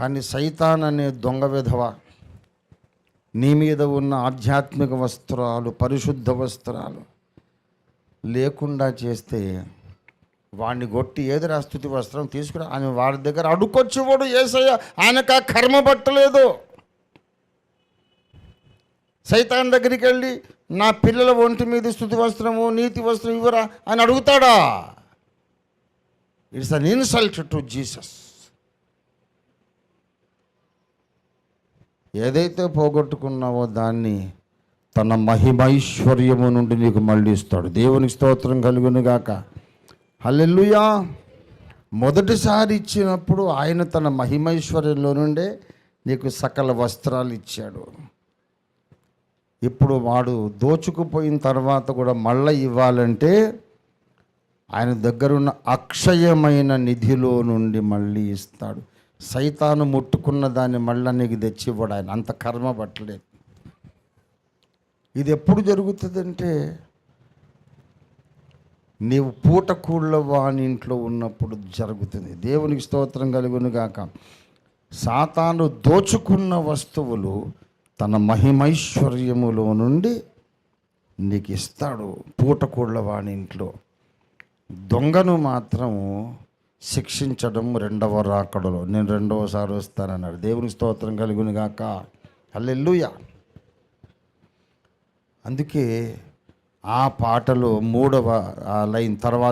కానీ సైతాన్ అనే దొంగ విధవ నీ మీద ఉన్న ఆధ్యాత్మిక వస్త్రాలు పరిశుద్ధ వస్త్రాలు లేకుండా చేస్తే వాడిని కొట్టి ఏది స్థుతి వస్త్రం తీసుకురా? ఆయన వాడి దగ్గర అడుక్కొచ్చేవాడు ఏసయ్య. ఆయనకు ఆ కర్మ పట్టలేదు. సైతాన్ దగ్గరికి వెళ్ళి నా పిల్లల ఒంటి మీద స్థుతి వస్త్రము నీతి వస్త్రం ఇవ్వరా? అని అడుగుతాడా? It's an insult to Jesus ఏదైతే పోగొట్టుకున్నావో దాన్ని తన మహిమైశ్వర్యము నుండి నీకు మళ్ళీ ఇస్తాడు దేవునికి స్తోత్రం కలుగును హల్లెల్లుయా మొదటిసారి ఇచ్చినప్పుడు ఆయన తన మహిమైశ్వర్యంలో నుండే నీకు సకల వస్త్రాలు ఇచ్చాడు. ఇప్పుడు వాడు దోచుకుపోయిన తర్వాత కూడా మళ్ళీ ఇవ్వాలంటే ఆయన దగ్గరున్న అక్షయమైన నిధిలో నుండి మళ్ళీ ఇస్తాడు. సైతాను ముట్టుకున్న దాన్ని మళ్ళీ నీకు తెచ్చివ్వడు ఆయన. అంత కర్మ పట్టలేదు. ఇది ఎప్పుడు జరుగుతుందంటే నీవు పూటకూళ్ళ వాని ఇంట్లో ఉన్నప్పుడు జరుగుతుంది. దేవునికి స్తోత్రం కలుగును గాక సాతాను దోచుకున్న వస్తువులు తన మహిమైశ్వర్యములో నుండి నీకు ఇస్తాడు. పూటకూళ్ళ వాని ఇంట్లో. దొంగను మాత్రం శిక్షించడం రెండవ రాకడలో. నేను రెండవసారి వస్తానన్నాడు. దేవుని స్తోత్రం కలుగును గాక. హల్లెలూయా. అందుకే ఆ పాటలో మూడవ లైన్ తర్వాత